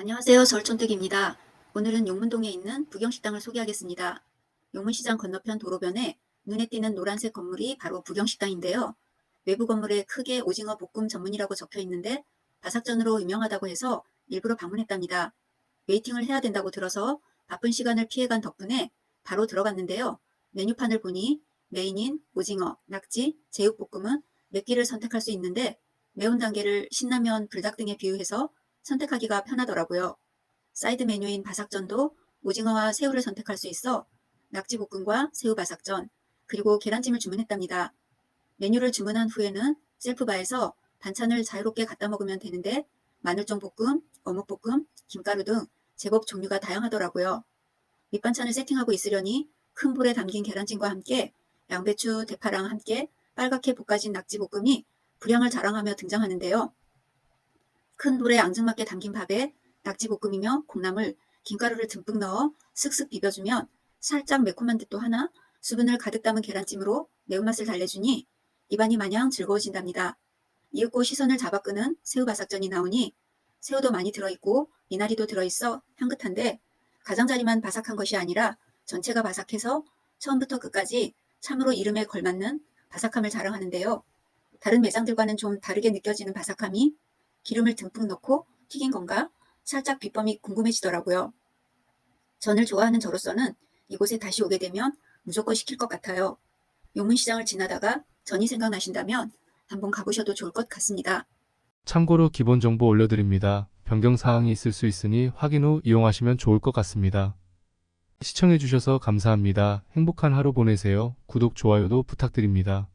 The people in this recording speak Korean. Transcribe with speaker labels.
Speaker 1: 안녕하세요. 절촌택입니다. 오늘은 용문동에 있는 부경식당을 소개하겠습니다. 용문시장 건너편 도로변에 눈에 띄는 노란색 건물이 바로 부경식당인데요. 외부 건물에 크게 오징어 볶음 전문이라고 적혀 있는데 바삭전으로 유명하다고 해서 일부러 방문했답니다. 웨이팅을 해야 된다고 들어서 바쁜 시간을 피해간 덕분에 바로 들어갔는데요. 메뉴판을 보니 메인인 오징어, 낙지, 제육볶음은 몇 끼를 선택할 수 있는데 매운 단계를 신라면, 불닭 등에 비유해서 선택하기가 편하더라고요. 사이드 메뉴인 바삭전도 오징어와 새우를 선택할 수 있어 낙지볶음과 새우 바삭전, 그리고 계란찜을 주문했답니다. 메뉴를 주문한 후에는 셀프바에서 반찬을 자유롭게 갖다 먹으면 되는데 마늘종 볶음, 어묵볶음, 김가루 등 제법 종류가 다양하더라고요. 밑반찬을 세팅하고 있으려니 큰 볼에 담긴 계란찜과 함께 양배추, 대파랑 함께 빨갛게 볶아진 낙지볶음이 분량을 자랑하며 등장하는데요. 큰 볼에 앙증맞게 담긴 밥에 낙지볶음이며 콩나물, 김가루를 듬뿍 넣어 슥슥 비벼주면 살짝 매콤한 듯도 하나 수분을 가득 담은 계란찜으로 매운맛을 달래주니 입안이 마냥 즐거워진답니다. 이윽고 시선을 잡아 끄는 새우바삭전이 나오니 새우도 많이 들어있고 미나리도 들어있어 향긋한데 가장자리만 바삭한 것이 아니라 전체가 바삭해서 처음부터 끝까지 참으로 이름에 걸맞는 바삭함을 자랑하는데요. 다른 매장들과는 좀 다르게 느껴지는 바삭함이 기름을 듬뿍 넣고 튀긴 건가 살짝 비법이 궁금해지더라고요. 전을 좋아하는 저로서는 이곳에 다시 오게 되면 무조건 시킬 것 같아요. 용문시장을 지나다가 전이 생각나신다면 한번 가보셔도 좋을 것 같습니다.
Speaker 2: 참고로 기본 정보 올려드립니다. 변경 사항이 있을 수 있으니 확인 후 이용하시면 좋을 것 같습니다. 시청해주셔서 감사합니다. 행복한 하루 보내세요. 구독, 좋아요도 부탁드립니다.